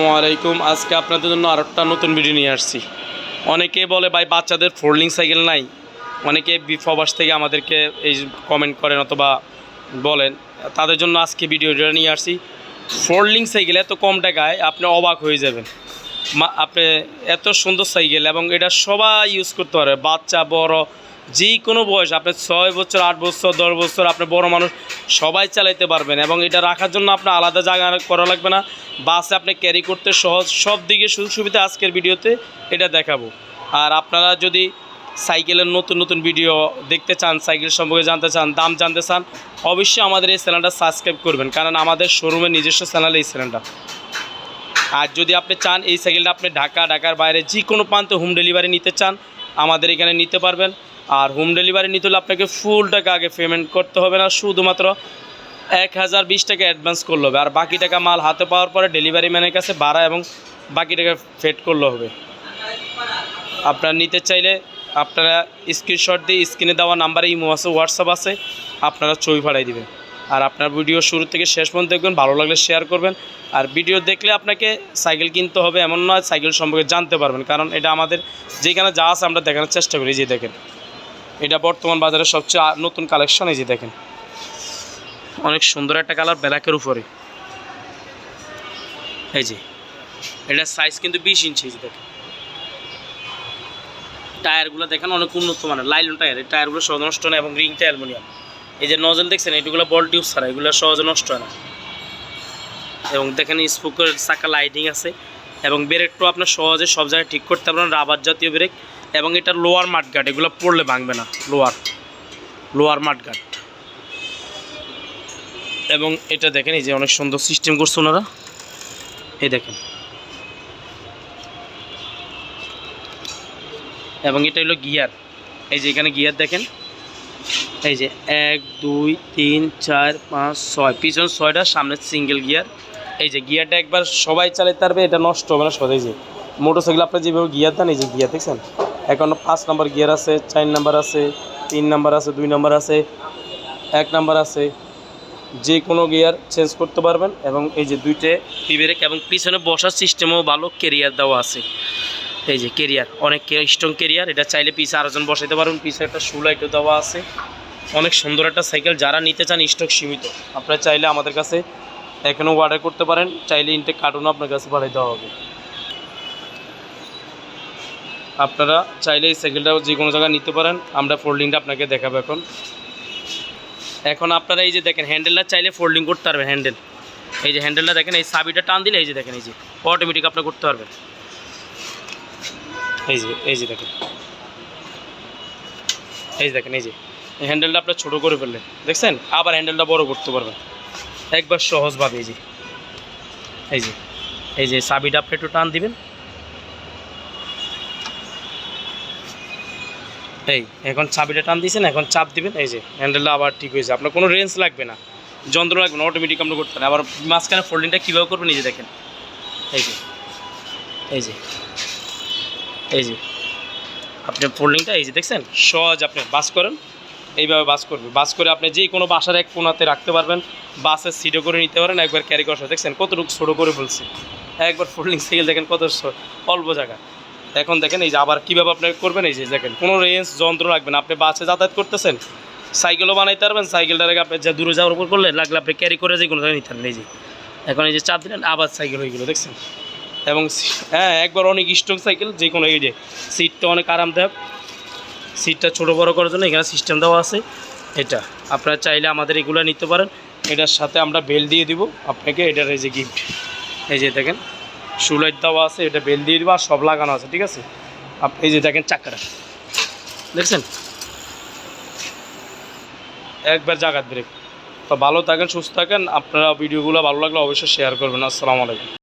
আসসালামু আলাইকুম। আজকে আপনাদের জন্য আর একটা নতুন ভিডিও নিয়ে আসছি। অনেকে বলে, ভাই, বাচ্চাদের ফোল্ডিং সাইকেল নাই। অনেকে বিফবাস থেকে আমাদেরকে এই কমেন্ট করেন অথবা বলেন। তাদের জন্য আজকে ভিডিওটা নিয়ে আসছি। ফোল্ডিং সাইকেল এত কম টাকায় আপনি অবাক হয়ে যাবেন। আপনি এত সুন্দর সাইকেল এবং এটা সবাই ইউজ করতে পারে বাচ্চা, বড় যে কোনো বয়স, আপনি ছয় বছর, আট বছর, দশ বছর, আপনি বড় মানুষ, সবাই চালাইতে পারবেন এবং এটা রাখার জন্য আপনার আলাদা জায়গা করা লাগবে না। বাসে আপনি ক্যারি করতে সহজ, সব দিকে সুযোগ সুবিধা আজকের ভিডিওতে এটা দেখাবো। আর আপনারা যদি সাইকেলের নতুন নতুন ভিডিও দেখতে চান, সাইকেল সম্পর্কে জানতে চান, দাম জানতে চান, অবশ্যই আমাদের এই চ্যানেলটা সাবস্ক্রাইব করবেন, কারণ আমাদের শোরুমের নিজস্ব চ্যানেল এই চ্যানেলটা। আর যদি আপনি চান, এই সাইকেলটা আপনি ঢাকা, ঢাকার বাইরে যে কোনো প্রান্তে হোম ডেলিভারি নিতে চান, আমাদের এখানে নিতে পারবেন। আর হোম ডেলিভারি নিতে হলে আপনাকে ফুল টাকা আগে পেমেন্ট করতে হবে না, শুধুমাত্র এক হাজার বিশ টাকা অ্যাডভান্স করলে হবে। আর বাকি টাকা মাল হাতে পাওয়ার পরে ডেলিভারি ম্যানের কাছে ভাড়া এবং বাকি টাকা ফেড করলে হবে। আপনারা নিতে চাইলে আপনারা স্ক্রিনশট দিয়ে স্ক্রিনে দেওয়া নাম্বারে ইমো আছে হোয়াটসঅ্যাপ আছে, আপনারা ছবি পাঠাই দিবেন। আর আপনার ভিডিও শুরু থেকে শেষ পর্যন্ত দেখবেন, ভালো লাগলে শেয়ার করবেন। আর ভিডিও দেখলে আপনাকে সাইকেল কিনতে হবে, এমন নয় সাইকেল সম্পর্কে জানতে পারবেন। কারণ এটা আমাদের যেখানে যা আছে আমরা দেখানোর চেষ্টা করি যে দেখেন। এটা বর্তমান বাজারে সবচেয়ে নতুন কালেকশন এই যে দেখেন। অনেক সুন্দর একটা কালার ব্ল্যাকের উপরে। এই যে এটার সাইজ কিন্তু বিশ ইঞ্চি এই যে দেখেন। টায়ারগুলো দেখেন অনেক উন্নত মানের লাইলন টায়ার এই টায়ারগুলো সহজে নষ্ট হয় না এবং রিংটা অ্যালুমিনিয়াম এই যে নজল দেখছেন, এগুলো বল টিউব ছাড়া, এগুলো সহজে নষ্ট হয় না। এবং দেখেন স্পোকের চাকা লাইটিং আছে, এবং ব্রেকটাও আপনার সহজে সব জায়গায় ঠিক করতে পারবেন রাবার জাতীয় ব্রেক এবং এটা লোয়ার মাঠগাট এগুলো পড়লে ভাঙবে না, লোয়ার লোয়ার মাঠগাট এবং এটা দেখেন, এই যে অনেক সুন্দর সিস্টেম করছে ওনারা। এই দেখেন। এবং এটা হলো গিয়ার। এই যে এখানে গিয়ার দেখেন। এই যে এক, দুই, তিন, চার, পাঁচ, ছয়। পিছন ছয়টা, সামনে সিঙ্গেল গিয়ার। এই যে গিয়ারটা একবার সবাই চালাতে পারবে, এটা নষ্ট হবে না, সবাই যে মোটরসাইকেল আপনার যেভাবে গিয়ার দেন, এই যে গিয়ার, দেখছেন? এখন পাঁচ নাম্বার গিয়ার আছে, চার নাম্বার আছে, তিন নাম্বার আছে, দুই নাম্বার আছে, এক নাম্বার আছে। যে কোনো গিয়ার চেঞ্জ করতে পারবেন এবং এই যে দুইটে পিবেরেক এবং পিছনে বসার সিস্টেমও ভালো কেরিয়ার দেওয়া আছে। এই যে কেরিয়ার অনেক স্ট্রং কেরিয়ার এটা চাইলে পিছে আরেকজন বসাইতে পারবেন পিছে একটা শু লাইটও দেওয়া আছে। অনেক সুন্দর একটা সাইকেল যারা নিতে চান স্টক সীমিত, আপনারা চাইলে আমাদের কাছে এখনও অর্ডার করতে পারেন, চাইলে ইনটেক কার্টুনও আপনার কাছে পাঠিয়ে দেওয়া হবে। আপনারা চাইলে এই সাইকেলটা যে কোনো জায়গায় নিতে পারেন। আমরা ফোল্ডিংটা আপনাকে দেখাবো এখন। এখন আপনারা এই যে দেখেন হ্যান্ডেলটা চাইলে ফোল্ডিং করতে পারবেন হ্যান্ডেল এই যে হ্যান্ডেলটা দেখেন, এই সাবিটা টান দিলে এই যে দেখেন, এই যে অটোমেটিক আপনি করতে পারবেন। এই যে এই যে দেখেন। এই যে দেখেন, এই যে। হ্যান্ডেলটা আপনার ছোটো করে ফেললেন, দেখছেন? আবার হ্যান্ডেলটা বড় করতে পারবেন। একবার সহজভাবে, এই যে। এই যে এই যে চাবিটা আপনি একটু টান দিবেন। এই, এখন চাবিটা টান দিয়েছেন, এখন চাপ দিবেন, এই যে হ্যান্ডেলটা আবার ঠিক হয়েছে। আপনার কোনো রেঞ্জ লাগবে না যন্ত্র লাগবে না অটোমেটিক আপনি করতে পারেন আবার মাঝখানে ফোল্ডিংটা কীভাবে করবেন যে দেখেন। এই যে এই যে এই যে, আপনি ফোল্ডিংটা এই যে দেখছেন, সহজ আপনি বাস করেন, এইভাবে বাস করবে। বাস করে আপনি যে কোনো বাসার এক কোনাতে রাখতে পারবেন, বাসের সিটও করে নিতে পারেন, একবার ক্যারি করা। দেখছেন কতটুকু ছোটো করে বলছি। একবার ফোল্ডিং সাইকেল দেখেন কত অল্প জায়গা। এখন দেখেন এই যে আবার কীভাবে আপনি করবেন, এই যে দেখেন কোনো রেঞ্জ যন্ত্র লাগবে না। আপনি বাসে যাতায়াত করতেছেন, সাইকেলও বানাইতে পারবেন সাইকেলটাকে আপনি যা দূরে যাওয়ার উপর করলে লাগলে আপনি ক্যারি করে যে কোনো জায়গায় নিতে পারেন। এই যে, এখন এই যে চাপ দিলেন, আবার সাইকেল হয়ে গেলো, দেখছেন? এবং হ্যাঁ একবার অনেক স্ট্রং সাইকেল, যে কোনো এই যে সিটটা অনেক আরামদায়ক। সিটটা ছোটো বড়ো করার জন্য এখানে সিস্টেম দেওয়া আছে। এটা, আপনারা চাইলে আমাদের এগুলো নিতে পারেন। এটার সাথে আমরা বেল দিয়ে দিব আপনাকে, এটার এই যে গিফট এই যে দেখেন শুলাইট দেওয়া আছে, এটা বেল দিয়ে সব লাগানো আছে, ঠিক আছে? আপনি এই যে দেখেন চাকরা দেখছেন? একবার জাগাত ব্রেক। তো ভালো থাকেন, সুস্থ থাকেন। আপনারা ভিডিওগুলো ভালো লাগলে অবশ্যই শেয়ার করবেন। আসসালামু আলাইকুম।